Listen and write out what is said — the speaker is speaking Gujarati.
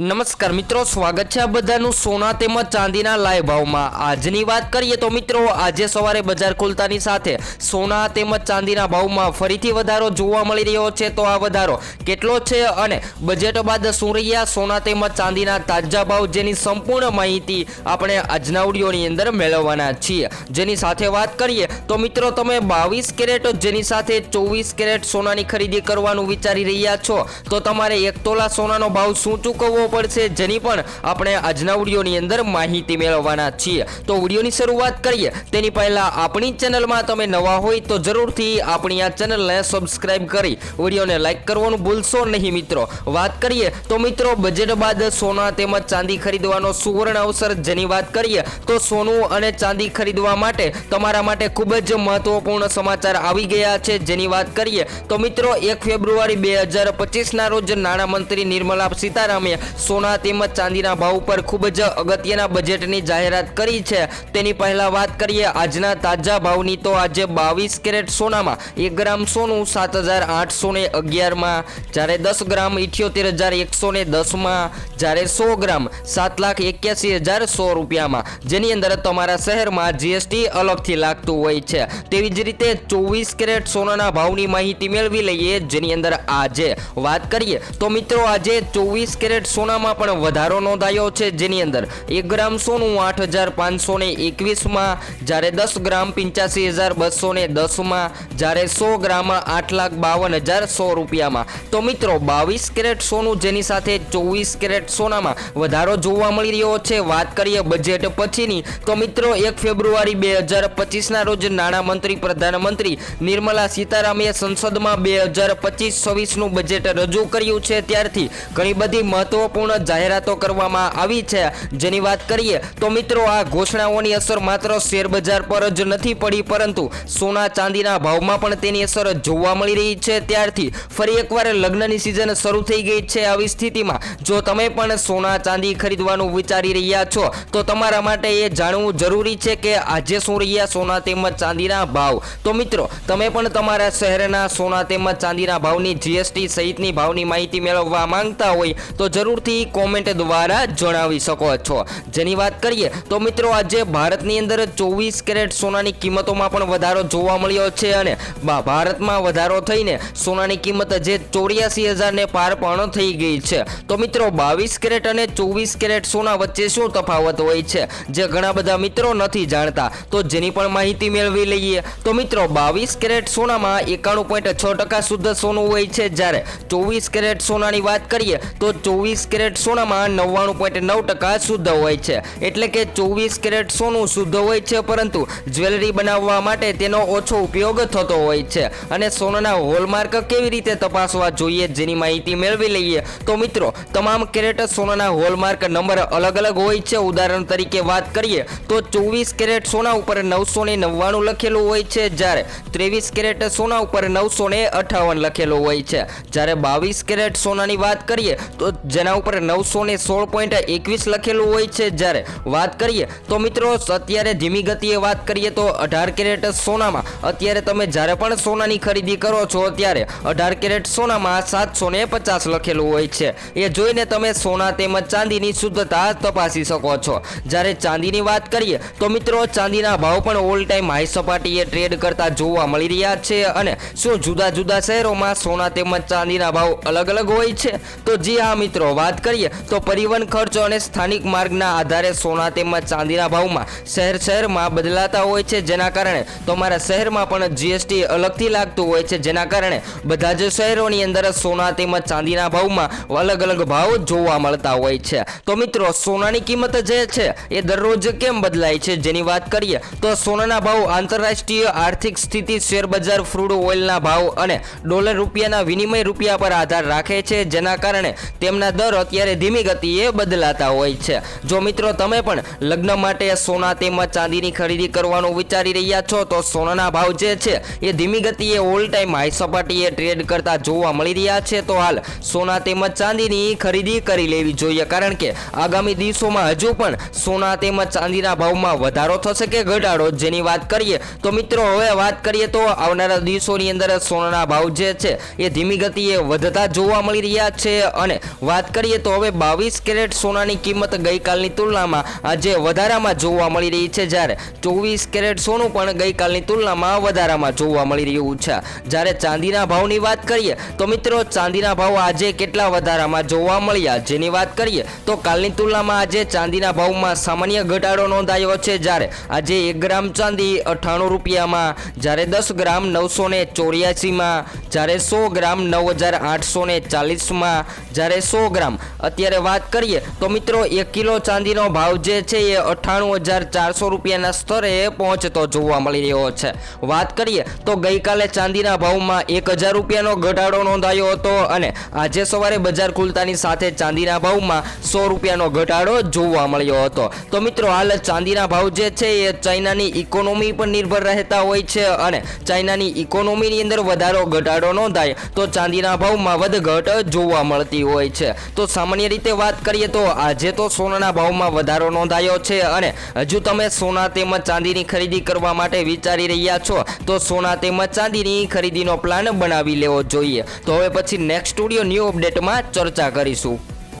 નમસ્કાર મિત્રો, સ્વાગત છે આ બધાનું સોના તેમજ ચાંદીના લાય ભાવમાં. આજની વાત કરીએ તો મિત્રો, આજે સવારે બજાર ખુલતાની સાથે સોના તેમજ ચાંદીના ભાવમાં ફરીથી વધારો જોવા મળી રહ્યો છે. તો આ વધારો કેટલો છે અને બજેટ બાદ શું રહ્યા? સોના તેમજ ચાંદીના તાજા ભાવ જેની સંપૂર્ણ માહિતી આપણે આજના ઓડિયોની અંદર મેળવવાના છીએ. જેની સાથે વાત કરીએ તો મિત્રો, તમે બાવીસ કેરેટ, જેની સાથે ચોવીસ કેરેટ સોનાની ખરીદી કરવાનું વિચારી રહ્યા છો, તો તમારે એક તોલા સોનાનો ભાવ શું ચૂકવવો પડશે, જેની પણ આપણે આજના વિડીયોની અંદર માહિતી મેળવવાના છીએ. તો વિડીયોની શરૂઆત કરીએ. તેની પહેલા આપણી ચેનલમાં તમે નવા હોય તો જરૂરથી આપણી આ ચેનલને સબસ્ક્રાઇબ કરી વિડીયોને લાઇક કરવાનું ભૂલશો નહીં મિત્રો. વાત કરીએ તો મિત્રો બજેટ બાદ સોના તેમજ ચાંદી ખરીદવાનો સુવર્ણ અવસર જેની વાત કરીએ તો સોનું અને ચાંદી ખરીદવા માટે તમારા માટે ખૂબ જ મહત્વપૂર્ણ સમાચાર આવી ગયા છે જેની વાત કરીએ તો મિત્રો એક ફેબ્રુઆરી બે હજાર પચીસના રોજ નાણામંત્રી નિર્મલા સીતારામે સોના તેમજ ચાંદીના ભાવ પર ખૂબ જ અગત્યના બજેટની જાહેરાત કરી છે. તેની પહેલાં વાત કરીએ આજના તાજા ભાવની તો આજે બાવીસ કેરેટ સોનામાં એક ગ્રામ સોનું સાત હજાર આઠસો ને અગિયારમાં, જ્યારે દસ ગ્રામ ઇઠ્યોતેર હજાર એકસો ને દસમાં, જ્યારે સો ગ્રામ સાત લાખ એક્યાસી હજાર સો રૂપિયામાં, જેની અંદર તમારા શહેરમાં જીએસટી અલગથી લાગતું હોય છે. તેવી જ રીતે ચોવીસ કેરેટ સોનાના ભાવની માહિતી મેળવી લઈએ, જેની અંદર આજે વાત કરીએ, તો મિત્રો આજે ચોવીસ કેરેટ સોનામાં પણ વધારો નોંધાયો છે. જેની અંદર એક ગ્રામ સોનું આઠ હજાર પાંચસો ને એકવીસમાં, જ્યારે દસ ગ્રામ પંચ્યાસી હજાર બસો ને દસમાં, જ્યારે સો ગ્રામ આઠ લાખ બાવન હજાર સો રૂપિયામાં. તો મિત્રો, બાવીસ કેરેટ સોનું જેની સાથે ચોવીસ કેરેટ સોનામાં વધારો જોવા મળી રહ્યો છે. વાત કરીએ બજેટ પછીની, તો મિત્રો, એક ફેબ્રુઆરી બે હજાર પચીસના રોજ નાણામંત્રી પ્રધાનમંત્રી નિર્મલા સીતારામે સંસદમાં બે હજાર પચીસ છવ્વીસનું બજેટ રજૂ કર્યું છે. ત્યારથી ઘણી બધી મહત્વપૂર્ણ જાહેરાતો કરવામાં આવી છે. જેની વાત કરીએ તો મિત્રો, આ ઘોષણાઓની અસર માત્ર શેરબજાર પર જ નથી પડી, પરંતુ સોના ચાંદીના ભાવમાં પણ તેની અસર જોવા મળી રહી છે. ત્યારથી ફરી એકવાર લગ્નની સિઝન શરૂ થઈ ગઈ છે આવી સ્થિતિમાં. જો તમે પણ સોના ચાંદી ખરીદવાનું વિચારી રહ્યા છો, તો તમારા માટે એ જાણવું જરૂરી છે કે આજે શું રહ્યા સોના તેમજ ચાંદીના ભાવ. તો મિત્રો, તમે પણ તમારા શહેરના સોના તેમજ ચાંદીના ભાવની જીએસટી સહિતની ભાવની માહિતી મેળવવા માંગતા હોય, તો જરૂરથી કોમેન્ટ દ્વારા જણાવી શકો છો. જેની વાત કરીએ તો મિત્રો આજે ભારતની અંદર ચોવીસ કેરેટ સોનાની કિંમતોમાં પણ વધારો જોવા મળ્યો છે અને ભારતમાં વધારો થઈને સોનાની કિંમત જે ચોર્યાસી હજારને પાર પણ થઈ ગઈ છે. તો મિત્રો બાવીસ કેરેટ અને ચોવીસ કેરેટ સોના વચ્ચે શું તફાવત હોય છે? જે ઘણા બધા મિત્રો નથી જાણતા. તો જેની પણ માહિતી મેળવી લઈએ. તો મિત્રો બાવીસ કેરેટ સોનામાં એકાણું પોઈન્ટ છ ટકા શુદ્ધ સોનું હોય છે. જ્યારે ચોવીસ કેરેટ સોનાની વાત કરીએ તો ચોવીસ કેરેટ સોનામાં નવ્વાણું પોઈન્ટ નવ ટકા શુદ્ધ હોય છે. એટલે કે ચોવીસ કેરેટ સોનું શુદ્ધ હોય છે, પરંતુ જ્વેલરી બનાવવા માટે તેનો ઓછો ઉપયોગ થતો હોય છે. અને સોનાના હોલમાર્ક કેવી રીતે તપાસવા જોઈએ જેની માહિતી મેળવી લઈએ? તો મિત્રો, તમામ કેરેટ સોનાના હોલમાર્ક નંબર અલગ અલગ હોય છે. ઉદાહરણ તરીકે વાત કરીએ, તો ચોવીસ કેરેટ સોના ઉપર નવસો ને નવ્વાણું લખેલું હોય છે. જ્યારે ત્રેવીસ કેરેટ સોના ઉપર નવસો ને અઠાવન લખેલું હોય છે. જ્યારે બાવીસ કેરેટ સોનાની વાત કરીએ, તો જેના ઉપર નવસો ને સોળ પોઈન્ટ એકવીસ લખેલું હોય છે. જ્યારે વાત કરીએ તો મિત્રો, અત્યારે ધીમી ગતિએ વાત કરીએ તો અઢાર કેરેટ સોનામાં અત્યારે તમે જ્યારે પણ સોનાની ખરીદી કરો છો, ત્યારે અઢાર કેરેટ સોનામાં સાતસો ને પચાસ લખેલું હોય છે. એ જોઈને તમે સોના તેમજ ચાંદીની શુદ્ધતા તપાસી શકો છો. જ્યારે ચાંદીની વાત કરીએ તો મિત્રો, ચાંદીના ભાવ પણ ઓલ ટાઈમ હાઈ સપાટીએ ટ્રેડ કરતા જોવા મળી રહ્યા છે અને શું જુદા જુદા શહેરોમાં સોના તેમજ ચાંદીના ભાવ અલગ અલગ હોય છે? તો જી હા મિત્રો, વાત કરીએ તો પરિવહન ખર્ચો અને સ્થાનિક માર્ગના આધારે સોના તેમજ ચાંદીના ભાવમાં શહેર શહેરમાં બદલાતા હોય છે. જેના કારણે તમારા શહેરમાં પણ જીએસટી અલગથી લાગતું હોય છે. જેના કારણે બધા જ શહેરોની અંદર સોના તેમજ ચાંદીના ભાવમાં અલગ અલગ ભાવ જોવા મળતા હોય છે. તો મિત્રો, સોનાની કિંમત જે છે એ દરરોજ કેમ બદલાય છે? જેની વાત કરીએ તો સોનાના ભાવ આંતરરાષ્ટ્રીય આર્થિક સ્થિતિ, શેરબજાર ફ્રૂડ ઓઇલના ભાવ અને ડોલર રૂપિયાના વિનિમય રૂપિયા પર આધાર રાખે છે. જેના કારણે તેમના દર અત્યારે ધીમી ગતિએ બદલાતા હોય છે. જો મિત્રો, તમે પણ લગ્ન માટે સોના તેમજ ચાંદીની ખરીદી કરવાનું વિચારી રહ્યા છો, તો સોનાના ભાવ જે છે, એ ધીમી ગતિએ ઓલ ટાઈમ હાઈ સપાટીએ ટ્રેડ કરતા જોવા મળી રહ્યા છે. તો હાલ સોના તેમજ ચાંદીની ખરીદી કરી લેવી જોઈએ, કારણ કે આગામી દિવસોમાં હજુ પણ સોના તેમજ ચાંદીના ભાવમાં વધારો થશે કે ઘટાડો? જેની વાત કરીએ તો મિત્રો, હવે વાત કરીએ તો આવનારા દિવસોની અંદર સોનાના ભાવ જે છે, એ ધીમી ગતિએ વધતા જોવા મળી રહ્યા છે. અને વાત કરીએ કરીએ તો હવે બાવીસ કેરેટ સોનાની કિંમત ગઈકાલની તુલનામાં આજે વધારામાં જોવા મળી રહી છે. જ્યારે ચોવીસ કેરેટ સોનું પણ ગઈકાલની તુલનામાં વધારામાં જોવા મળી રહ્યું છે. જ્યારે ચાંદીના ભાવની વાત કરીએ તો મિત્રો ચાંદીના ભાવ આજે કેટલા વધારામાં જોવા મળ્યા? જેની વાત કરીએ તો કાલની તુલનામાં આજે ચાંદીના ભાવમાં સામાન્ય ઘટાડો નોંધાયો છે. જ્યારે આજે એક ગ્રામ ચાંદી અઠ્ઠાણું રૂપિયામાં, જ્યારે દસ ગ્રામ નવસો ને ચોર્યાસીમાં, જ્યારે સો ગ્રામ નવ હજાર આઠસો ને ચાલીસમાં, જ્યારે સો ગ્રામ અત્યારે વાત કરીએ તો મિત્રો, એક કિલો ચાંદીનો ભાવ જે છે એ અઠ્ઠાણું હજાર ચારસો રૂપિયાના સ્તરે પહોંચતો જોવા મળી રહ્યો છે. વાત કરીએ તો ગઈકાલે ચાંદીના ભાવમાં એક હજાર રૂપિયાનો ઘટાડો નોંધાયો હતો અને આજે સવારે બજાર ખુલતાની સાથે ચાંદીના ભાવમાં સો રૂપિયાનો ઘટાડો જોવા મળ્યો હતો. તો મિત્રો, હાલ ચાંદીના ભાવ જે છે એ ચાઇનાની ઇકોનોમી પર નિર્ભર રહેતા હોય છે અને ચાઇનાની ઇકોનોમીની અંદર વધારો ઘટાડો નોંધાય તો ચાંદીના ભાવમાં વધઘટ જોવા મળતી હોય છે. તો સામાન્ય રીતે વાત કરીએ તો આજે તો સોનાના ભાવમાં વધારો નોંધાયો છે અને હજુ તમે સોના તેમજ ચાંદીની ખરીદી કરવા માટે વિચારી રહ્યા છો, તો સોના તેમજ ચાંદીની ખરીદીનો પ્લાન બનાવી લેવો જોઈએ. તો હવે પછી નેક્સ્ટ સ્ટુડિયો ન્યૂ અપડેટમાં ચર્ચા કરીશું.